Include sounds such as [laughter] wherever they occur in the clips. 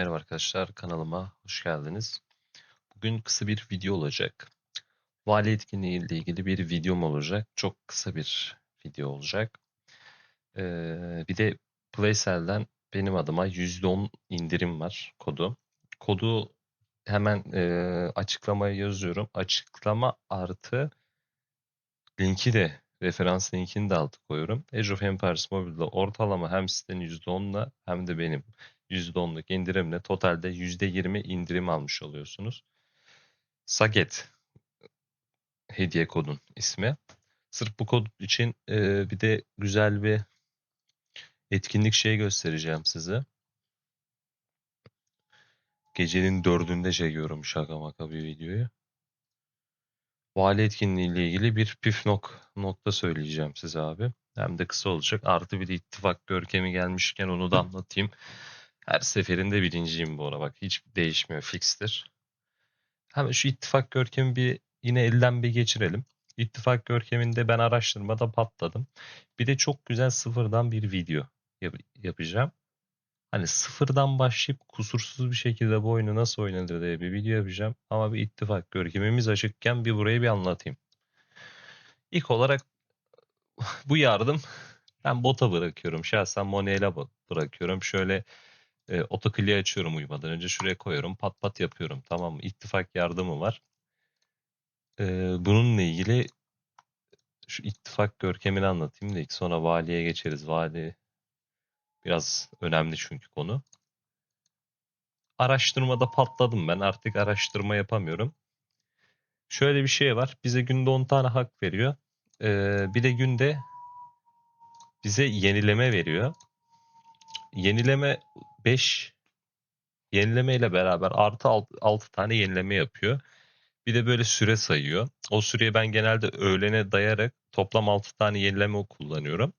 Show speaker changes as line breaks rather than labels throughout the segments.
Merhaba arkadaşlar, kanalıma hoş geldiniz. Bugün kısa bir video olacak. Vali etkinliği ile ilgili bir videom olacak. Çok kısa bir video olacak. Ee, bir de Playcell'den benim adıma %10 indirim var kodu. Kodu hemen e, açıklamaya yazıyorum. Açıklama artı linki de referans linkini de altı koyuyorum. Age of Empires Mobile'da ortalama hem sitenin %10'la hem de benim %10'luk indirimle totalde %20 indirim almış oluyorsunuz. Saget hediye kodun ismi. Sırf bu kod için e, bir de güzel bir etkinlik şey göstereceğim size. Gecenin dördünde çekiyorum şaka maka bir videoyu. Vali etkinliği ile ilgili bir püf nok nokta söyleyeceğim size abi. Hem de kısa olacak. Artı bir de ittifak görkemi gelmişken onu da anlatayım. Her seferinde birinciyim bu ara bak. Hiç değişmiyor. Fixtir. Hemen şu ittifak görkemi bir yine elden bir geçirelim. İttifak görkeminde ben araştırmada patladım. Bir de çok güzel sıfırdan bir video yap- yapacağım. Hani sıfırdan başlayıp kusursuz bir şekilde bu oyunu nasıl oynanır diye bir video yapacağım. Ama bir ittifak görkemimiz açıkken bir burayı bir anlatayım. İlk olarak [laughs] bu yardım ben bota bırakıyorum. Şahsen Mone'yle bo- bırakıyorum. Şöyle e, otokliği açıyorum uyumadan önce. Şuraya koyuyorum. Pat pat yapıyorum. Tamam mı? İttifak yardımı var. E, bununla ilgili şu ittifak görkemini anlatayım da ilk sonra valiye geçeriz. Vali biraz önemli çünkü konu. Araştırmada patladım ben. Artık araştırma yapamıyorum. Şöyle bir şey var. Bize günde 10 tane hak veriyor. Ee, bir de günde bize yenileme veriyor. Yenileme 5 yenileme ile beraber artı 6 tane yenileme yapıyor. Bir de böyle süre sayıyor. O süreyi ben genelde öğlene dayarak toplam 6 tane yenileme kullanıyorum.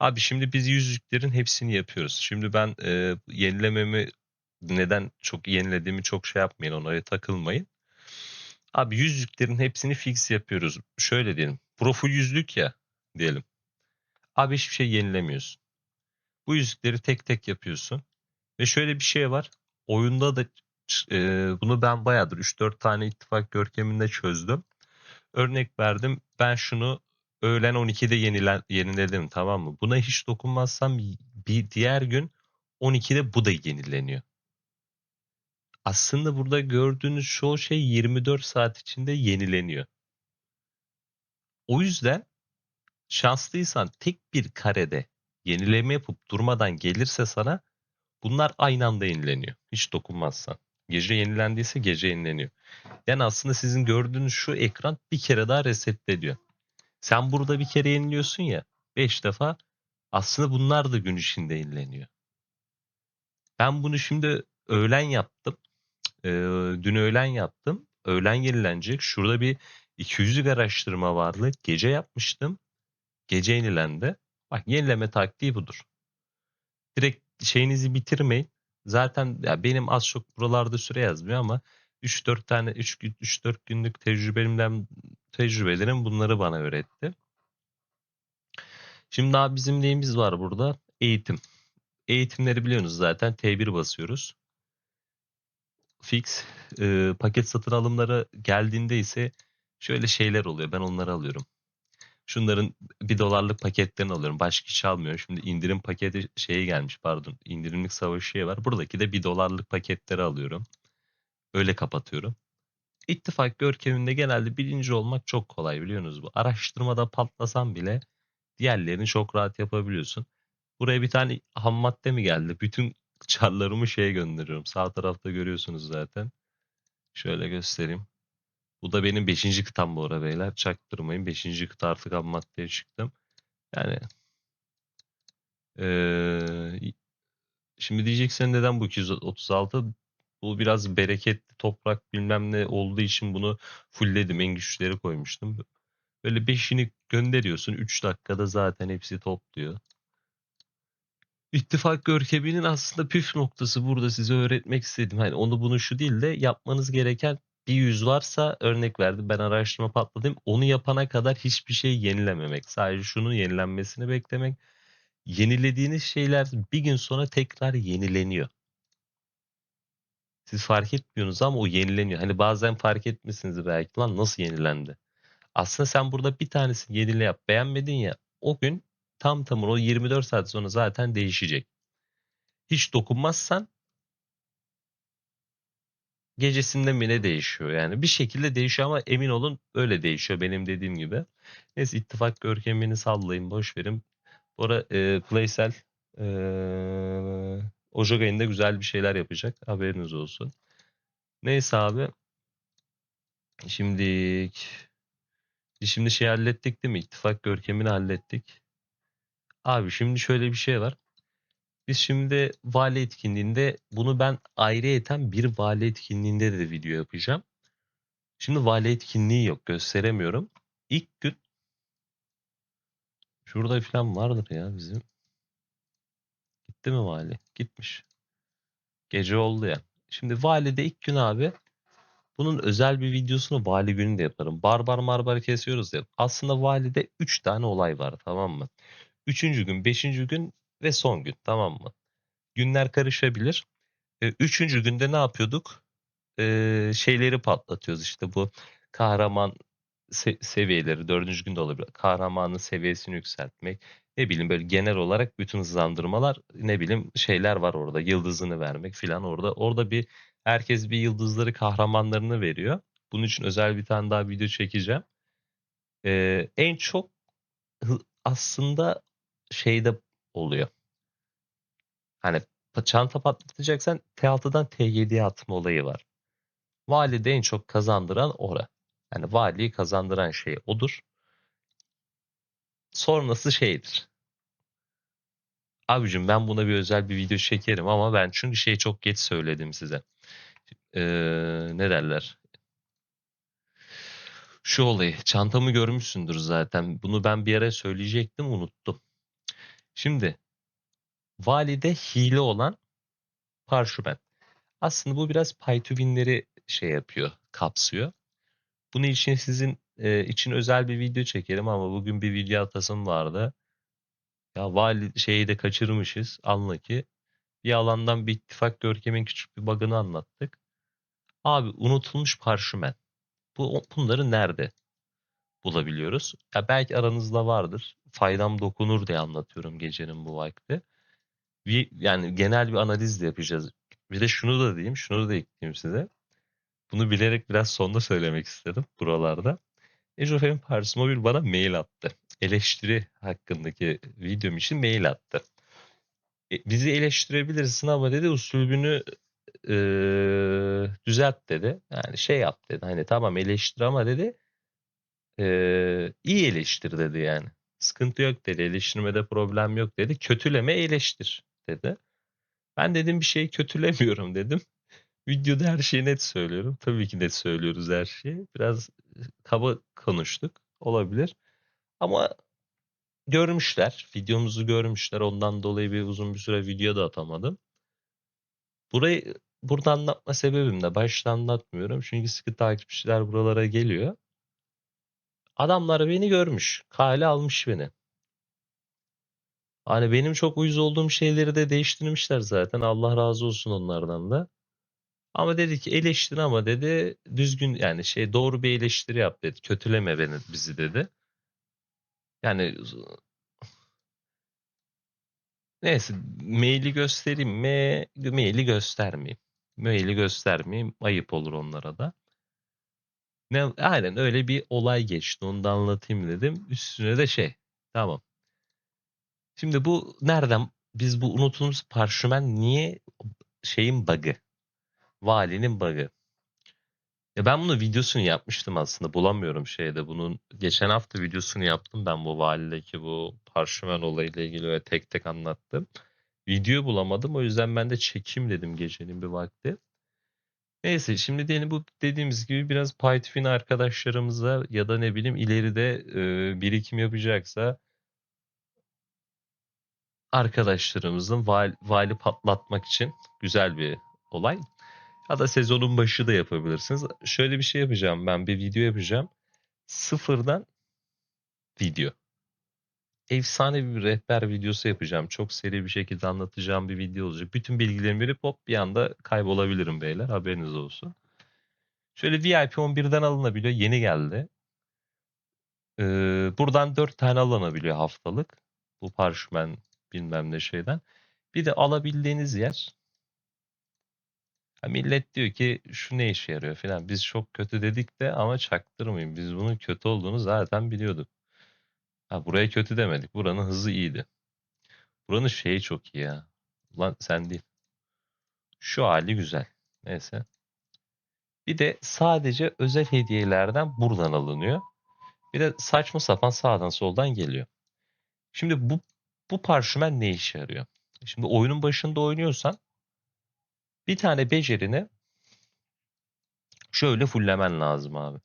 Abi şimdi biz yüzlüklerin hepsini yapıyoruz. Şimdi ben e, yenilememi neden çok yenilediğimi çok şey yapmayın onlara takılmayın. Abi yüzlüklerin hepsini fix yapıyoruz. Şöyle diyelim. Profil yüzlük ya diyelim. Abi hiçbir şey yenilemiyorsun. Bu yüzükleri tek tek yapıyorsun. Ve şöyle bir şey var. Oyunda da e, bunu ben bayağıdır 3-4 tane ittifak görkeminde çözdüm. Örnek verdim. Ben şunu öğlen 12'de yenilen, yeniledim tamam mı? Buna hiç dokunmazsam bir diğer gün 12'de bu da yenileniyor. Aslında burada gördüğünüz çoğu şey 24 saat içinde yenileniyor. O yüzden şanslıysan tek bir karede yenileme yapıp durmadan gelirse sana bunlar aynı anda yenileniyor. Hiç dokunmazsan. Gece yenilendiyse gece yenileniyor. Yani aslında sizin gördüğünüz şu ekran bir kere daha resetleniyor. Sen burada bir kere yeniliyorsun ya 5 defa aslında bunlar da gün içinde yenileniyor. Ben bunu şimdi öğlen yaptım. Ee, dün öğlen yaptım. Öğlen yenilenecek. Şurada bir 200'lük araştırma vardı. Gece yapmıştım. Gece yenilendi. Bak yenileme taktiği budur. Direkt şeyinizi bitirmeyin. Zaten ya benim az çok buralarda süre yazmıyor ama 3-4 tane 3 gün 3-4 günlük tecrübemden tecrübelerim bunları bana öğretti. Şimdi daha bizim neyimiz var burada? Eğitim. Eğitimleri biliyorsunuz zaten T1 basıyoruz. Fix e, paket satın alımları geldiğinde ise şöyle şeyler oluyor. Ben onları alıyorum. Şunların bir dolarlık paketlerini alıyorum. Başka hiç almıyorum. Şimdi indirim paketi şeye gelmiş pardon. İndirimlik savaşı şey var. Buradaki de bir dolarlık paketleri alıyorum. Öyle kapatıyorum. İttifak görkeminde genelde birinci olmak çok kolay biliyorsunuz bu. Araştırmada patlasan bile diğerlerini çok rahat yapabiliyorsun. Buraya bir tane ham madde mi geldi? Bütün çarlarımı şeye gönderiyorum. Sağ tarafta görüyorsunuz zaten. Şöyle göstereyim. Bu da benim 5. kıtam bu ara beyler. Çaktırmayın. 5. kıta artık ham maddeye çıktım. Yani ee, şimdi diyeceksin neden bu 236? Bu biraz bereketli toprak bilmem ne olduğu için bunu fullledim. En güçleri koymuştum. Böyle 5'ini gönderiyorsun. 3 dakikada zaten hepsi topluyor. İttifak görkeminin aslında püf noktası burada size öğretmek istedim. Hani onu bunu şu değil de yapmanız gereken bir yüz varsa örnek verdim ben araştırma patladım. Onu yapana kadar hiçbir şey yenilememek. Sadece şunun yenilenmesini beklemek. Yenilediğiniz şeyler bir gün sonra tekrar yenileniyor. Siz fark etmiyorsunuz ama o yenileniyor. Hani bazen fark etmişsiniz belki lan nasıl yenilendi. Aslında sen burada bir tanesini yenile yap. Beğenmedin ya o gün tam tamına o 24 saat sonra zaten değişecek. Hiç dokunmazsan gecesinde mi ne değişiyor yani. Bir şekilde değişiyor ama emin olun öyle değişiyor benim dediğim gibi. Neyse ittifak görkemini sallayın boş verin. Bu ara e, Playsel e, Ocak ayında güzel bir şeyler yapacak. Haberiniz olsun. Neyse abi. Şimdi şimdi şey hallettik değil mi? İttifak görkemini hallettik. Abi şimdi şöyle bir şey var. Biz şimdi vali etkinliğinde bunu ben ayrıyeten bir vali etkinliğinde de video yapacağım. Şimdi vali etkinliği yok gösteremiyorum. İlk gün şurada falan vardır ya bizim. Gitti mi vali? Gitmiş. Gece oldu ya. Şimdi valide ilk gün abi bunun özel bir videosunu vali gününde yaparım. Barbar marbar kesiyoruz ya. Aslında valide 3 tane olay var tamam mı? Üçüncü gün, beşinci gün ve son gün tamam mı? Günler karışabilir. E, Üçüncü günde ne yapıyorduk? E, şeyleri patlatıyoruz işte bu kahraman se- seviyeleri dördüncü günde olabilir. Kahramanın seviyesini yükseltmek. Ne bileyim böyle genel olarak bütün hızlandırmalar ne bileyim şeyler var orada. Yıldızını vermek filan orada. Orada bir herkes bir yıldızları kahramanlarını veriyor. Bunun için özel bir tane daha video çekeceğim. E, en çok aslında şeyde oluyor. Hani çanta patlatacaksan T6'dan T7'ye atma olayı var. Valide en çok kazandıran ora. Yani valiyi kazandıran şey odur. Sonrası şeydir. Abicim ben buna bir özel bir video çekerim ama ben çünkü şeyi çok geç söyledim size. Ee, ne derler? Şu olayı çantamı görmüşsündür zaten. Bunu ben bir ara söyleyecektim unuttum. Şimdi valide hile olan parşümen. Aslında bu biraz pay şey yapıyor, kapsıyor. Bunun için sizin e, için özel bir video çekelim ama bugün bir video atasım vardı. Ya vali şeyi de kaçırmışız. Anla ki bir alandan bir ittifak görkemin küçük bir bug'ını anlattık. Abi unutulmuş parşümen. Bu bunları nerede bulabiliyoruz? Ya belki aranızda vardır. Faydam dokunur diye anlatıyorum gecenin bu vakti. Bir, yani genel bir analiz de yapacağız. Bir de şunu da diyeyim, şunu da ekleyeyim size. Bunu bilerek biraz sonda söylemek istedim buralarda. Age of Empires Mobile bana mail attı. Eleştiri hakkındaki videom için mail attı. E, bizi eleştirebilirsin ama dedi usulünü e, düzelt dedi. Yani şey yap dedi. Hani tamam eleştir ama dedi e, iyi eleştir dedi yani. Sıkıntı yok dedi. Eleştirmede problem yok dedi. Kötüleme eleştir dedi. Ben dedim bir şeyi kötülemiyorum [laughs] dedim. Videoda her şeyi net söylüyorum. Tabii ki net söylüyoruz her şeyi. Biraz kaba konuştuk. Olabilir. Ama görmüşler. Videomuzu görmüşler. Ondan dolayı bir uzun bir süre video da atamadım. Burayı burada anlatma sebebim de başta anlatmıyorum. Çünkü sıkı takipçiler buralara geliyor. Adamlar beni görmüş. Kale almış beni. Hani benim çok uyuz olduğum şeyleri de değiştirmişler zaten. Allah razı olsun onlardan da. Ama dedi ki eleştir ama dedi düzgün yani şey doğru bir eleştiri yap dedi. Kötüleme beni bizi dedi. Yani neyse maili göstereyim mi? Maili göstermeyeyim. Maili göstermeyeyim. Ayıp olur onlara da. Ne, aynen öyle bir olay geçti. Onu da anlatayım dedim. Üstüne de şey. Tamam. Şimdi bu nereden? Biz bu unutulmuş parşömen niye şeyin bug'ı? Valinin bug'ı. Ya ben bunu videosunu yapmıştım aslında. Bulamıyorum şeyde. Bunun geçen hafta videosunu yaptım ben bu valideki bu parşömen olayıyla ilgili ve tek tek anlattım. Video bulamadım. O yüzden ben de çekeyim dedim gecenin bir vakti. Neyse şimdi diyelim bu dediğimiz gibi biraz Python arkadaşlarımıza ya da ne bileyim ileride e, birikim yapacaksa arkadaşlarımızın val, vali patlatmak için güzel bir olay. Ya da sezonun başı da yapabilirsiniz. Şöyle bir şey yapacağım ben bir video yapacağım. Sıfırdan video. Efsane bir rehber videosu yapacağım. Çok seri bir şekilde anlatacağım bir video olacak. Bütün bilgilerimi verip hop bir anda kaybolabilirim beyler. Haberiniz olsun. Şöyle VIP 11'den alınabiliyor. Yeni geldi. Ee, buradan 4 tane alınabiliyor haftalık. Bu parşömen bilmem ne şeyden. Bir de alabildiğiniz yer. Ha, millet diyor ki şu ne işe yarıyor filan. Biz çok kötü dedik de ama çaktırmayın. Biz bunun kötü olduğunu zaten biliyorduk. Ha, buraya kötü demedik. Buranın hızı iyiydi. Buranın şeyi çok iyi ya. Lan sen değil. Şu hali güzel. Neyse. Bir de sadece özel hediyelerden buradan alınıyor. Bir de saçma sapan sağdan soldan geliyor. Şimdi bu bu parşömen ne işe yarıyor? Şimdi oyunun başında oynuyorsan bir tane becerini şöyle fullemen lazım abi.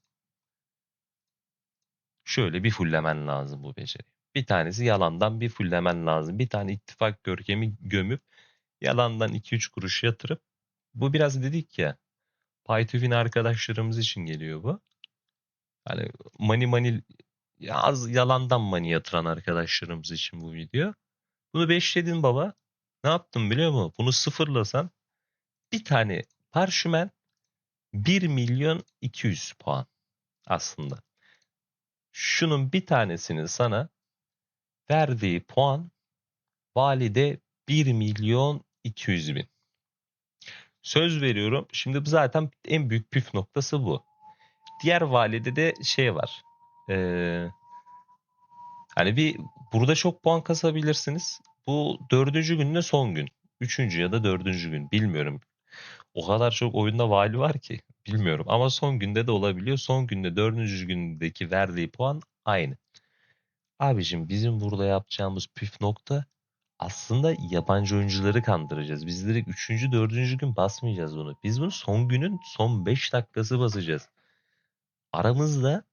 Şöyle bir fullemen lazım bu beceri. Bir tanesi yalandan bir fullemen lazım. Bir tane ittifak görkemi gömüp yalandan 2-3 kuruş yatırıp bu biraz dedik ya Python arkadaşlarımız için geliyor bu. Hani money money az yalandan money yatıran arkadaşlarımız için bu video. Bunu beşledin baba. Ne yaptın biliyor musun? Bunu sıfırlasan bir tane parşümen 1 milyon 200 puan aslında. Şunun bir tanesinin sana verdiği puan valide 1 milyon 200 bin. Söz veriyorum. Şimdi bu zaten en büyük püf noktası bu. Diğer valide de şey var. Ee, hani bir burada çok puan kasabilirsiniz. Bu dördüncü gün de son gün. Üçüncü ya da dördüncü gün bilmiyorum. O kadar çok oyunda vali var ki bilmiyorum. Ama son günde de olabiliyor. Son günde dördüncü gündeki verdiği puan aynı. Abicim bizim burada yapacağımız püf nokta aslında yabancı oyuncuları kandıracağız. Biz direkt 3. 4. gün basmayacağız bunu. Biz bunu son günün son 5 dakikası basacağız. Aramızda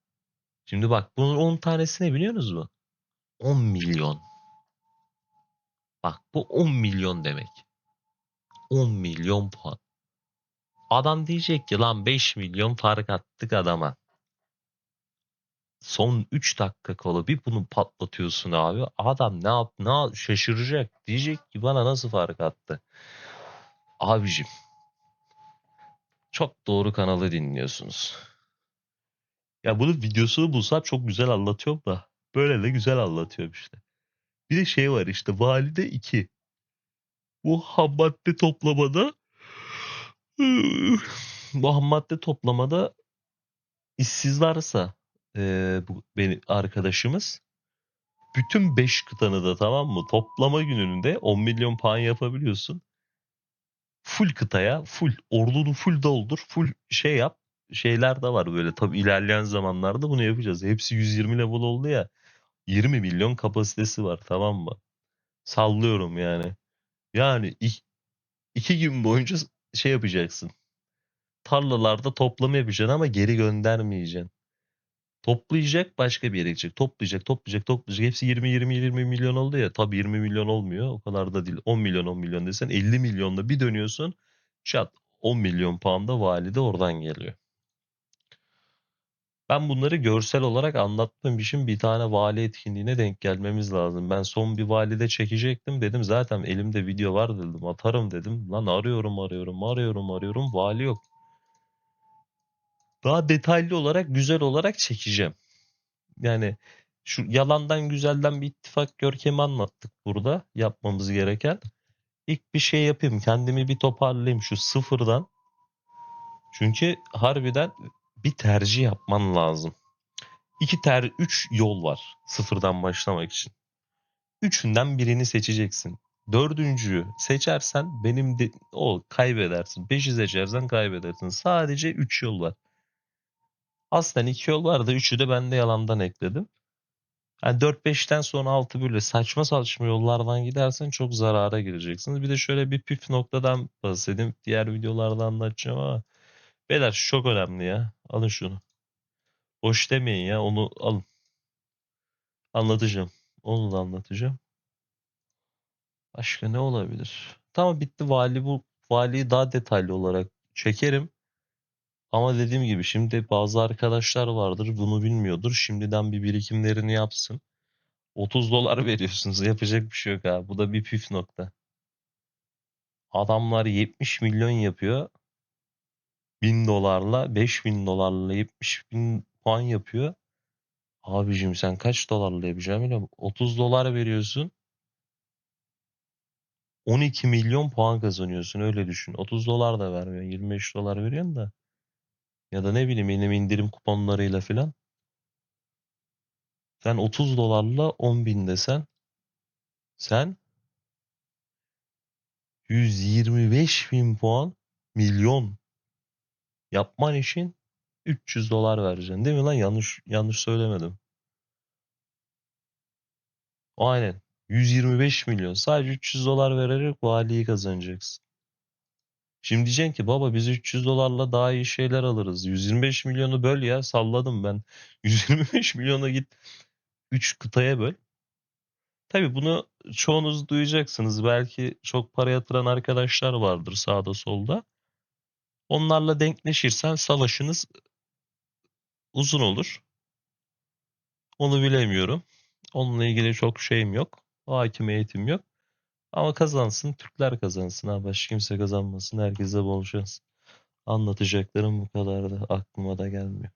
şimdi bak bunun 10 tanesi ne biliyor musunuz mu? 10 milyon. Bak bu 10 milyon demek. 10 milyon puan. Adam diyecek ki lan 5 milyon fark attık adama. Son 3 dakika kala bir bunu patlatıyorsun abi. Adam ne yap ne yap- şaşıracak. Diyecek ki bana nasıl fark attı. Abicim. Çok doğru kanalı dinliyorsunuz. Ya bunun videosunu bulsam çok güzel anlatıyorum da. Böyle de güzel anlatıyorum işte. Bir de şey var işte valide 2. Bu ham madde toplamada [sighs] bu ham madde toplamada işsiz varsa eee, bu beni arkadaşımız bütün 5 kıtanı da tamam mı toplama gününde 10 milyon puan yapabiliyorsun. Full kıtaya full ordunu full doldur full şey yap şeyler de var böyle tabi ilerleyen zamanlarda bunu yapacağız. Hepsi 120 level oldu ya 20 milyon kapasitesi var tamam mı? Sallıyorum yani. Yani ik- iki gün boyunca şey yapacaksın. Tarlalarda toplama yapacaksın ama geri göndermeyeceksin. Toplayacak başka bir yere gidecek. Toplayacak, toplayacak, toplayacak. Hepsi 20 20 20 milyon oldu ya. Tabii 20 milyon olmuyor. O kadar da değil. 10 milyon 10 milyon desen 50 milyonda bir dönüyorsun. Çat 10 milyon pound'a valide oradan geliyor. Ben bunları görsel olarak anlattığım için bir tane vali etkinliğine denk gelmemiz lazım. Ben son bir valide çekecektim dedim. Zaten elimde video var dedim. Atarım dedim. Lan arıyorum arıyorum arıyorum arıyorum. Vali yok. Daha detaylı olarak güzel olarak çekeceğim. Yani şu yalandan güzelden bir ittifak görkemi anlattık burada yapmamız gereken. İlk bir şey yapayım. Kendimi bir toparlayayım şu sıfırdan. Çünkü harbiden bir tercih yapman lazım. İki ter, üç yol var sıfırdan başlamak için. Üçünden birini seçeceksin. Dördüncüyü seçersen benim de o kaybedersin. Beşi seçersen kaybedersin. Sadece üç yol var. Aslında iki yol var da üçü de ben de yalandan ekledim. Yani 4-5'ten sonra 6 böyle saçma saçma yollardan gidersen çok zarara gireceksiniz. Bir de şöyle bir püf noktadan bahsedeyim. Diğer videolarda anlatacağım ama beyler şu çok önemli ya. Alın şunu. Boş demeyin ya onu alın. Anlatacağım. Onu da anlatacağım. Başka ne olabilir? Tamam bitti vali bu valiyi daha detaylı olarak çekerim. Ama dediğim gibi şimdi bazı arkadaşlar vardır bunu bilmiyordur. Şimdiden bir birikimlerini yapsın. 30 dolar [laughs] veriyorsunuz. Yapacak bir şey yok abi. Bu da bir püf nokta. Adamlar 70 milyon yapıyor. 1000 dolarla 5000 dolarla 70 bin puan yapıyor. Abicim sen kaç dolarla yapacaksın biliyor musun? 30 dolar veriyorsun. 12 milyon puan kazanıyorsun öyle düşün. 30 dolar da vermiyorsun. 25 dolar veriyorsun da. Ya da ne bileyim benim indirim kuponlarıyla filan. Sen 30 dolarla 10 bin desen sen 125 bin puan milyon yapman için 300 dolar vereceksin. Değil mi lan? Yanlış yanlış söylemedim. Aynen. 125 milyon. Sadece 300 dolar vererek valiyi kazanacaksın. Şimdi diyeceksin ki baba biz 300 dolarla daha iyi şeyler alırız. 125 milyonu böl ya salladım ben. [laughs] 125 milyona git 3 kıtaya böl. Tabii bunu çoğunuz duyacaksınız. Belki çok para yatıran arkadaşlar vardır sağda solda. Onlarla denkleşirsen savaşınız uzun olur. Onu bilemiyorum. Onunla ilgili çok şeyim yok. Hakimiyetim yok. Ama kazansın, Türkler kazansın. Ha, başka kimse kazanmasın. Herkese bol şans. Anlatacaklarım bu kadardı. Aklıma da gelmiyor.